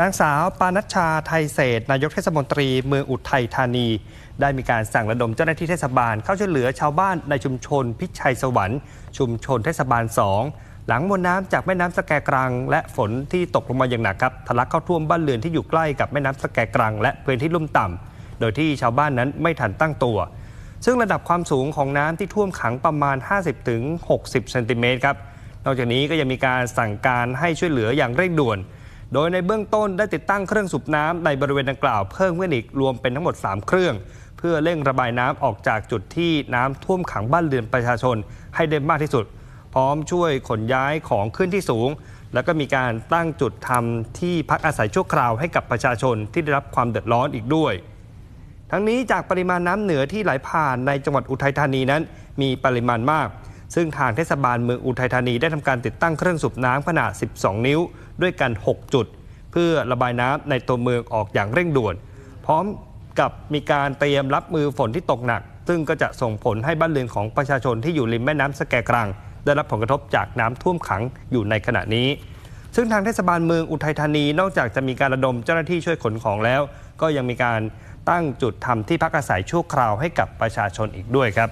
นางสาวปานัชชาไทยเศษนายกเทศมนตรีเมืองอุทัยธานี ได้มีการสั่งระดมเจ้าหน้าที่เทศบาลเข้าช่วยเหลือชาวบ้านในชุมชนพิชัยสวรรค์ชุมชนเทศบาล 2 หลังมวลน้ำจากแม่น้ำสแกกรัง และฝนที่ตกลงมาอย่างหนักครับทะลักเข้าท่วมบ้านเรือนที่อยู่ใกล้กับแม่น้ำสแกกรัง และพื้นที่ลุ่มต่ำโดยที่ชาวบ้านนั้นไม่ทันตั้งตัว ซึ่งระดับความสูงของน้ำที่ท่วมขังประมาณ 50-60 เซนติเมตรครับนอกจากนี้ก็ยังมีการสั่งการให้ช่วยเหลืออย่างเร่งด่วน โดยในเบื้องต้นได้ติดตั้งเครื่องสูบน้ำในบริเวณดังกล่าวเพิ่มขึ้นอีกรวมเป็นทั้งหมด 3 เครื่อง เพื่อเร่งระบายน้ำออกจากจุดที่น้ำท่วมขังบ้านเรือนประชาชนให้ได้มากที่สุด พร้อมช่วยขนย้ายของขึ้นที่สูง แล้วก็มีการตั้งจุดทำที่พักอาศัยชั่วคราวให้กับประชาชนที่ได้รับความเดือดร้อนอีกด้วยทั้งนี้จากปริมาณน้ำเหนือที่ไหลผ่านในจังหวัดอุทัยธานีนั้น มีปริมาณมาก ซึ่งทางเทศบาลเมืองอุทัยธานีได้ทำการติดตั้งเครื่องสูบน้ำขนาด 12 นิ้ว ด้วยกัน 6 จุด เพื่อระบายน้ำในตัวเมืองออกอย่างเร่งด่วน พร้อมกับมีการเตรียมรับมือฝนที่ตกหนัก ซึ่งก็จะส่งผลให้บ้านเรือนของประชาชนที่อยู่ริมแม่น้ำสแกกรัง ได้รับผลกระทบจากน้ำท่วมขังอยู่ในขณะนี้ ซึ่งทางเทศบาลเมืองอุทัยธานีนอกจากจะมีการระดมเจ้าหน้าที่ช่วยขนของแล้ว ก็ยังมีการตั้งจุดทำที่พักอาศัยชั่วคราวให้กับประชาชนอีกด้วยครับ